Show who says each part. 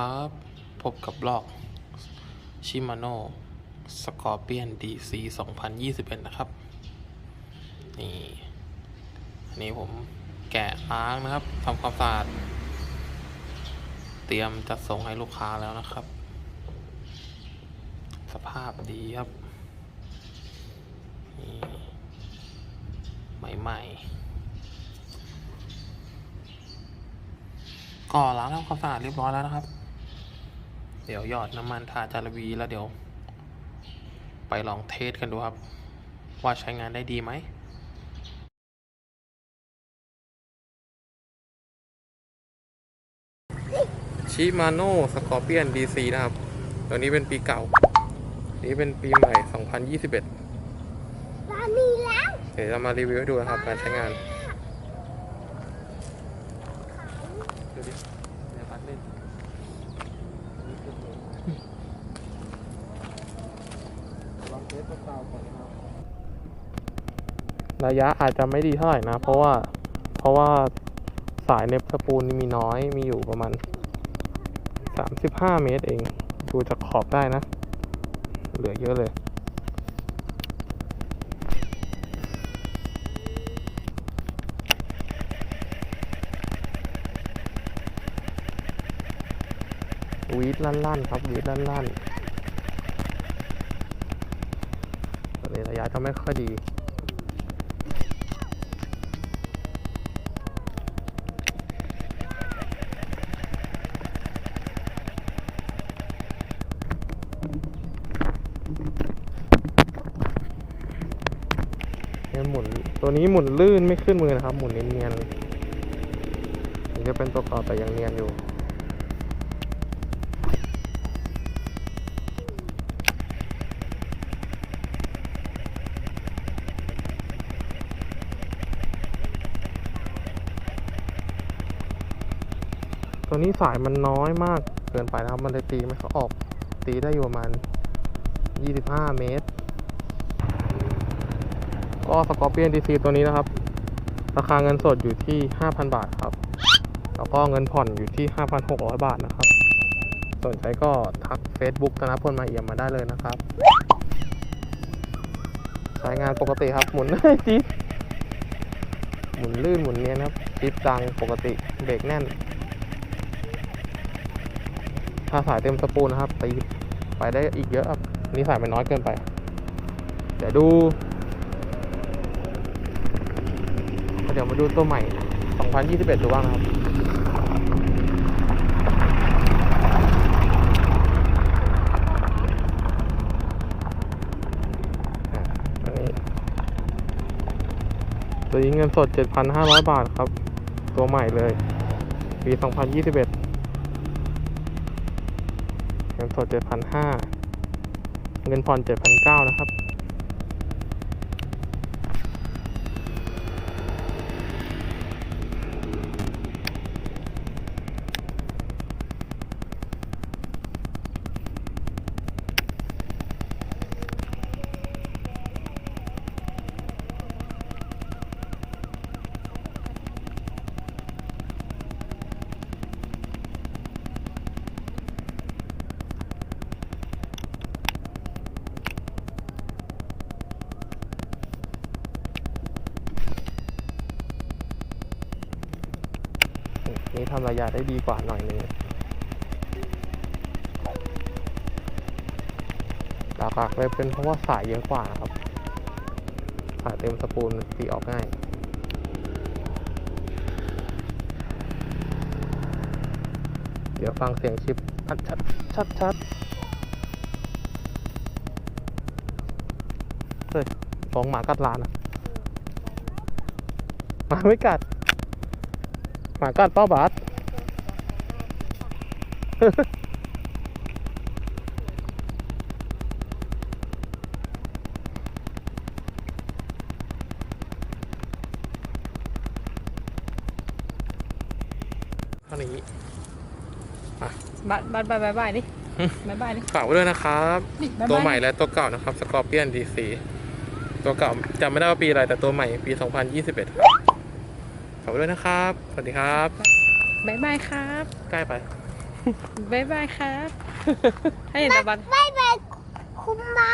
Speaker 1: ครับ พบกับบล็อกชิมาโน่สกอร์เปียนดีซี2021 นะครับ นี่ อันนี้ผมแกะล้างนะครับทำความสะอาด เตรียมจัดส่งให้ลูกค้าแล้วนะครับ สภาพดีครับ นี่ใหม่ๆก็ล้างทำความสะอาดเรียบร้อยแล้วนะครับ เดี๋ยวหยอดน้ำมันทาจาระวีแล้วเดี๋ยว ไปลองเทสกันดูครับ ว่าใช้งานได้ดีไหมชิมาโน่สกอร์เปียนดีซีนะครับ ตัวนี้เป็นปีเก่า นี้เป็นปีใหม่ 2021
Speaker 2: ร้านนี้แล้ว
Speaker 1: เดี๋ยวจะมารีวิวให้ดูนะครับการใช้งาน ดูดิเดี๋ยวพัดเล่นลองเทสเปล่าๆก่อนนะค ระยะอาจจะไม่ดีเท่าไหร่นะ เพราะว่าเพราะว่าสายเน็บสปูลนี่มีน้อยมีอยู่ประมาณ 35 เมตรเอง ดูจากขอบได้นะ เหลือเยอะเลยวีดลั่นๆครับวีดลั่นๆตอนนี้ ระยะจะไม่ค่อยดีนี่หมุนตัวนี้หมุนลื่นไม่ขึ้นมือนะครับ หมุนเนียนๆนี่จะเป็นตัวก่าแต่ยังเนียนอยู่ ตัวนี้สายมันน้อยมากเกินไปนะครับ มันเลยตีไม่ค่อยออก ตีได้อยู่ประมาณ 25 เมตร ก็สกอร์เปียนดีซีตัวนี้นะครับ ราคาเงินสดอยู่ที่ 5,000 บาทครับ แล้วก็เงินผ่อนอยู่ที่ 5,600 บาทนะครับ สนใจก็ทัก Facebook ธนพลมาเอี่ยมมาได้เลยนะครับใช้งานปกติครับ หมุนจิ๊บหมุนลื่นหมุนเนียนครับจิ๊บดังปกติเบรกแน่น ถ้าสายเต็มสปูลนะครับตีไปได้อีกเยอะครับนี่สายมันน้อยเกินไป เดี๋ยวดู เดี๋ยวมาดูตัวใหม่ 2021 ดูบ้างนะครับอันนี้ตัวนี้เงินสด 7,500 บาทครับ ตัวใหม่เลย ปี 2021 เงินสด7,500เงินผ่อน7,900นะครับ นี่ทำระยะได้ดีกว่าหน่อยนึงหลักๆเลยเป็นเพราะว่าสายเยอะกว่าครับสายเต็มสปูลตีออกง่ายเดี๋ยวฟังเสียงชิปชัดชัดชัดชัดเฮ้ยฟองหมากัดลานอะหมาไม่กัด หมากัดเป้าบาสเท่านี้
Speaker 3: บัตรบัตรบายบายบายดิ
Speaker 1: อืม
Speaker 3: บายบายดิ
Speaker 1: ฝากไว้ด้วยนะครับ
Speaker 3: นี่บ๊ายบาย
Speaker 1: ตัวใหม่และตัวเก่านะครับ Scorpion DC ตัวเก่าจำไม่ได้ว่าปีอะไรแต่ตัวใหม่ปี 2021ครับ ขอบไว้ด้วยนะครับ สวัสดีครับ
Speaker 3: บายบายครับ
Speaker 1: ใกล้ไป
Speaker 3: บายบายครับ ให้เห็นตะบันร
Speaker 4: บายบายคุณมา